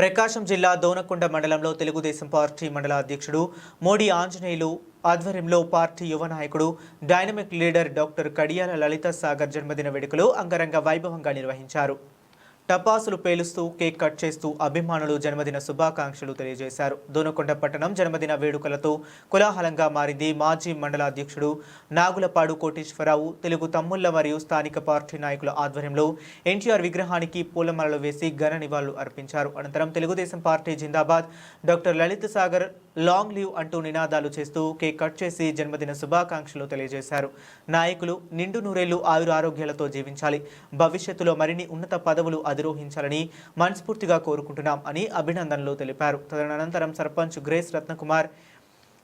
ప్రకాశం జిల్లా దోనకొండ మండలంలో తెలుగుదేశం పార్టీ మండల అధ్యక్షుడు మోడీ ఆంజనేయులు ఆధ్వర్యంలో పార్టీ యువ నాయకుడు dynamic leader doctor Kadiyala Lalitha Sagar జన్మదిన వేడుకలు అంగరంగ వైభవంగా నిర్వహించారు. టపాసులు పేలుస్తూ కేక్ కట్ చేస్తూ అభిమానులు జన్మదిన శుభాకాంక్షలు తెలియజేశారు. దోనకొండ పట్టణం జన్మదిన వేడుకలతో కులాహలంగా మారింది మాజీ మండల అధ్యక్షుడు నాగులపాడు కోటేశ్వరరావు. తెలుగు తమ్ముళ్ళ మరియు స్థానిక పార్టీ నాయకుల ఆధ్వర్యంలో ఎన్టీఆర్ విగ్రహానికి పూలమాలలు వేసి ఘన నివాళులు అర్పించారు. అనంతరం తెలుగుదేశం పార్టీ జిందాబాద్ doctor Lalith Sagar long live అంటూ నినాదాలు చేస్తూ కేక్ కట్ చేసి జన్మదిన శుభాకాంక్షలు తెలియజేశారు. నాయకులు నిండు నూరేళ్ళు ఆయుర ఆరోగ్యాలతో జీవించాలి. భవిష్యత్తులో మరిన్ని ఉన్నత పదవులు అధిరోహించాలని మనస్ఫూర్తిగా కోరుకుంటున్నాం అని అభినందనలు తెలిపారు. తదనంతరం సర్పంచ్ గ్రేస్ రత్నకుమార్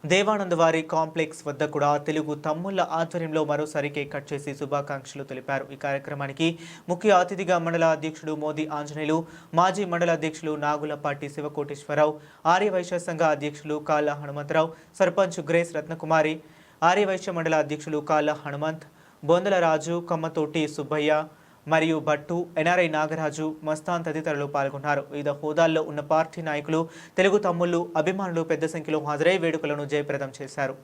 దేవానంద్ వారి కాంప్లెక్స్ వద్ద కూడా తెలుగు తమ్ముళ్ళ ఆధ్వర్యంలో మరోసారి కేక్ కట్ చేసి శుభాకాంక్షలు తెలిపారు. ఈ కార్యక్రమానికి ముఖ్య అతిథిగా మండల అధ్యక్షుడు మోదీ ఆంజనేయులు మాజీ మండల అధ్యక్షులు నాగులపాటి శివకోటేశ్వరరావు ఆర్యవైశ్య సంఘ అధ్యక్షులు కాళ్ళ హనుమంతరావు సర్పంచ్ గ్రేస్ రత్నకుమారి ఆర్యవైశ్య మండల అధ్యక్షులు కాళ్ళ హనుమంత్ బొందల రాజు కమ్మతోటి సుబ్బయ్య మరియు భట్టు ఎన్ఆర్ఐ నాగరాజు మస్తాన్ తదితరులు పాల్గొన్నారు. వివిధ హోదాల్లో ఉన్న పార్టీ నాయకులు తెలుగు తమ్ముళ్ళు అభిమానులు పెద్ద సంఖ్యలో హాజరై వేడుకలను జయప్రదం చేశారు.